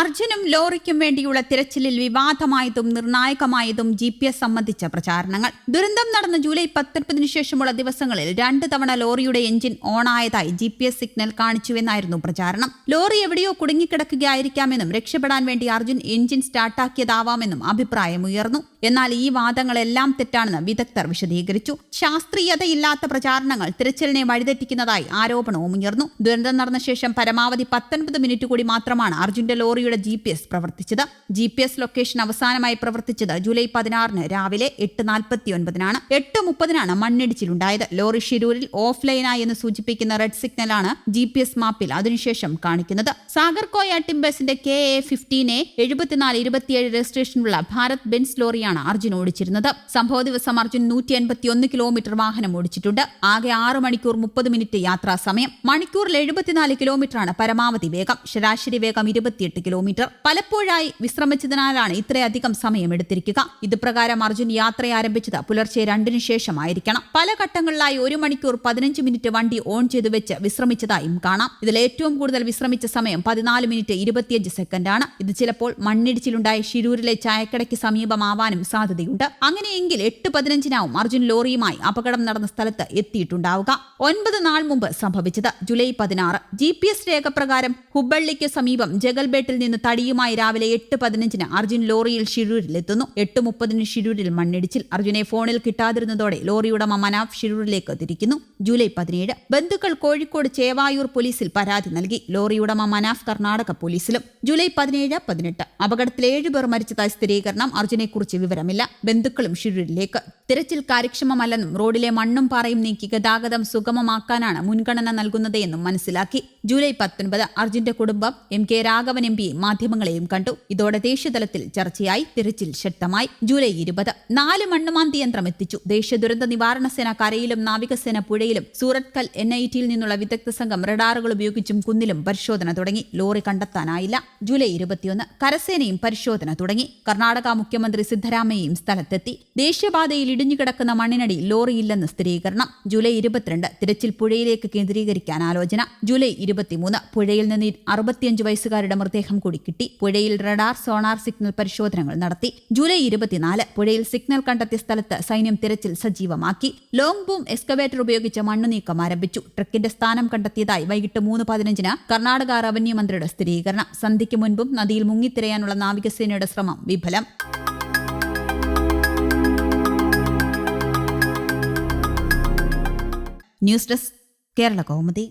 അർജുനും ലോറിക്കും വേണ്ടിയുള്ള തിരച്ചിലിൽ വിവാദമായതും നിർണായകമായതും ജി പി എസ് സംബന്ധിച്ച പ്രചാരണങ്ങൾ. ദുരന്തം നടന്ന ജൂലൈ പത്തൊൻപതിനു ശേഷമുള്ള ദിവസങ്ങളിൽ രണ്ട് തവണ ലോറിയുടെ എഞ്ചിൻ ഓണായതായി ജി പി എസ് സിഗ്നൽ കാണിച്ചുവെന്നായിരുന്നു പ്രചാരണം. ലോറി എവിടെയോ കുടുങ്ങിക്കിടക്കുകയായിരിക്കാമെന്നും രക്ഷപ്പെടാൻ വേണ്ടി അർജുൻ എഞ്ചിൻ സ്റ്റാർട്ടാക്കിയതാവാമെന്നും അഭിപ്രായമുയർന്നു. എന്നാൽ ഈ വാദങ്ങളെല്ലാം തെറ്റാണെന്ന് വിദഗ്ധർ വിശദീകരിച്ചു. ശാസ്ത്രീയതയില്ലാത്ത പ്രചാരണങ്ങൾ തിരച്ചിലിനെ വഴിതെറ്റിക്കുന്നതായി ആരോപണവും ഉയർന്നു ദുരന്തം നടന്ന ശേഷം പരമാവധി പത്തൊൻപത് മിനിറ്റ് കൂടി മാത്രമാണ് അർജുന്റെ ലോറിയുടെ ജി പി എസ് പ്രവർത്തിച്ചത്. ജി പി എസ് ലൊക്കേഷൻ അവസാനമായി പ്രവർത്തിച്ചത് ജൂലൈ പതിനാറിന് രാവിലെ എട്ട് നാൽപ്പത്തി ഒൻപതിനാണ് എട്ട് മുപ്പതിനാണ് മണ്ണിടിച്ചിലുണ്ടായത്. ലോറി ഷിരൂരിൽ ഓഫ് ലൈനായി എന്ന് സൂചിപ്പിക്കുന്ന റെഡ് സിഗ്നലാണ് ജി പി എസ് മാപ്പിൽ അതിനുശേഷം കാണിക്കുന്നത്. സാഗർകോയ ടിംബേഴ്സിന്റെ കെ എ ഫിഫ്റ്റീൻ എ എഴുപത്തിനാല് ഇരുപത്തിയേഴ് രജിസ്ട്രേഷനുള്ള ഭാരത് ബെൻസ് ലോറിയാണ് അർജുൻ ഓടിച്ചിരുന്നത്. സംഭവ ദിവസം അർജുൻ നൂറ്റി എൺപത്തിയൊന്ന് കിലോമീറ്റർ വാഹനം ഓടിച്ചിട്ടുണ്ട്. ആകെ ആറ് മണിക്കൂർ മുപ്പത് മിനിറ്റ് യാത്രാ സമയം. മണിക്കൂറിൽ എഴുപത്തിനാല് കിലോമീറ്ററാണ് പരമാവധി വേഗം. ശരാശരി വേഗം ഇരുപത്തിയെട്ട് കിലോമീറ്റർ പലപ്പോഴായി വിശ്രമിച്ചതിനാലാണ് ഇത്രയധികം സമയം എടുത്തിരിക്കുക ഇത് പ്രകാരം അർജുൻ യാത്ര ആരംഭിച്ചത് പുലർച്ചെ രണ്ടിനു ശേഷമായിരിക്കണം. പല ഘട്ടങ്ങളിലായി ഒരു മണിക്കൂർ പതിനഞ്ച് മിനിറ്റ് വണ്ടി ഓൺ ചെയ്തു വെച്ച് വിശ്രമിച്ചതായും കാണാം. ഇതിൽ ഏറ്റവും കൂടുതൽ വിശ്രമിച്ച സമയം പതിനാല് മിനിറ്റ് ഇരുപത്തിയഞ്ച് സെക്കൻഡാണ്. ഇത് ചിലപ്പോൾ മണ്ണിടിച്ചിലുണ്ടായ ഷിരൂരിലെ ചായക്കടയ്ക്ക് സമീപമാവാനും സാധ്യതയുണ്ട്. അങ്ങനെയെങ്കിൽ എട്ട് പതിനഞ്ചിനാവും അർജുൻ ലോറിയുമായി അപകടം നടന്ന സ്ഥലത്ത് എത്തിയിട്ടുണ്ടാവുക. ഒൻപത് നാൾ മുമ്പ് സംഭവിച്ചത് ജൂലൈ പതിനാറ്. ജി പി എസ് രേഖപ്രകാരം ഹുബള്ളിക്ക് സമീപം ജഗൽബേട്ടിൽ നിന്ന് തടിയുമായി രാവിലെ എട്ട് പതിനഞ്ചിന് അർജുൻ ലോറിയിൽ ഷിരൂരിലെത്തുന്നു. എട്ട് മുപ്പതിന് ഷിരൂരിൽ മണ്ണിടിച്ചിൽ. അർജുനെ ഫോണിൽ കിട്ടാതിരുന്നതോടെ ലോറിയുടെ ഉടമ മനാഫ് ഷിരൂരിലേക്ക് തിരിക്കുന്നു. ജൂലൈ പതിനേഴ്. ബന്ധുക്കൾ കോഴിക്കോട് ചേവായൂർ പോലീസിൽ പരാതി നൽകി. ലോറിയുടെ ഉടമ മനാഫ് കർണാടക പോലീസിലും. ജൂലൈ പതിനേഴ് പതിനെട്ട്. അപകടത്തിൽ ഏഴുപേർ മരിച്ചതായി സ്ഥിരീകരണം അർജുനെക്കുറിച്ച് വിവരമില്ല. ബന്ധുക്കളും ഷിരൂരിലേക്ക്. തിരച്ചിൽ കാര്യക്ഷമമല്ലെന്നും റോഡിലെ മണ്ണും പാറയും നീക്കി ഗതാഗതം സുഗമമാക്കാനാണ് മുൻഗണന നൽകുന്നതെന്നും മനസ്സിലാക്കി. ജൂലൈ പത്തൊൻപത് അർജുന്റെ കുടുംബം M K Raghavan M P മാധ്യമങ്ങളെയും കണ്ടു. ഇതോടെ ദേശീയതലത്തിൽ ചർച്ചയായി. തിരച്ചിൽ ശക്തമായി. ജൂലൈ ഇരുപത് നാല് മണ്ണുമാന്തി യന്ത്രം എത്തിച്ചു. ദേശീയ ദുരന്ത നിവാരണ സേന കരയിലും നാവികസേന പുഴയിലും സൂറത്കൽ എൻ ഐ ടിയിൽ നിന്നുള്ള വിദഗ്ധ സംഘം റഡാറുകൾ ഉപയോഗിച്ചും കുന്നിലും പരിശോധന തുടങ്ങി. ലോറി കണ്ടെത്താനായില്ല. ജൂലൈ ഇരുപത്തിയൊന്ന് കരസേനയും പരിശോധന തുടങ്ങി. കർണാടക മുഖ്യമന്ത്രി സിദ്ധരാമയ്യയും സ്ഥലത്തെത്തി. ദേശീയപാതയിൽ ഇടിഞ്ഞുകിടക്കുന്ന മണ്ണിനടി ലോറിയില്ലെന്ന് സ്ഥിരീകരണം. ജൂലൈ ഇരുപത്തിരണ്ട് തിരച്ചിൽ പുഴയിലേക്ക് കേന്ദ്രീകരിക്കാൻ ആലോചന. ജൂലൈ ഇരുപത്തിമൂന്ന് പുഴയിൽ നിന്ന് അറുപത്തിയഞ്ച് വയസ്സുകാരുടെ മൃതദേഹം കൂടി കിട്ടി. പുഴയിൽ റഡാർ സോണാർ സിഗ്നൽ പരിശോധനകൾ നടത്തി. ജൂലൈ ഇരുപത്തിനാല് പുഴയിൽ സിഗ്നൽ കണ്ടെത്തിയ സ്ഥലത്ത് സൈന്യം തിരച്ചിൽ സജീവമാക്കി. ലോങ് ബൂം എക്സ്കവേറ്റർ ഉപയോഗിച്ച് മണ്ണ് നീക്കം ആരംഭിച്ചു. ട്രക്കിന്റെ സ്ഥാനം കണ്ടെത്തിയതായി വൈകിട്ട് മൂന്ന് പതിനഞ്ചിന് കർണാടക റവന്യൂ മന്ത്രിയുടെ സ്ഥിരീകരണം. സന്ധ്യയ്ക്ക് മുൻപും നദിയിൽ മുങ്ങിത്തിരയാനുള്ള നാവികസേനയുടെ ശ്രമം വിഫലം. News desk Kerala Kaumudi.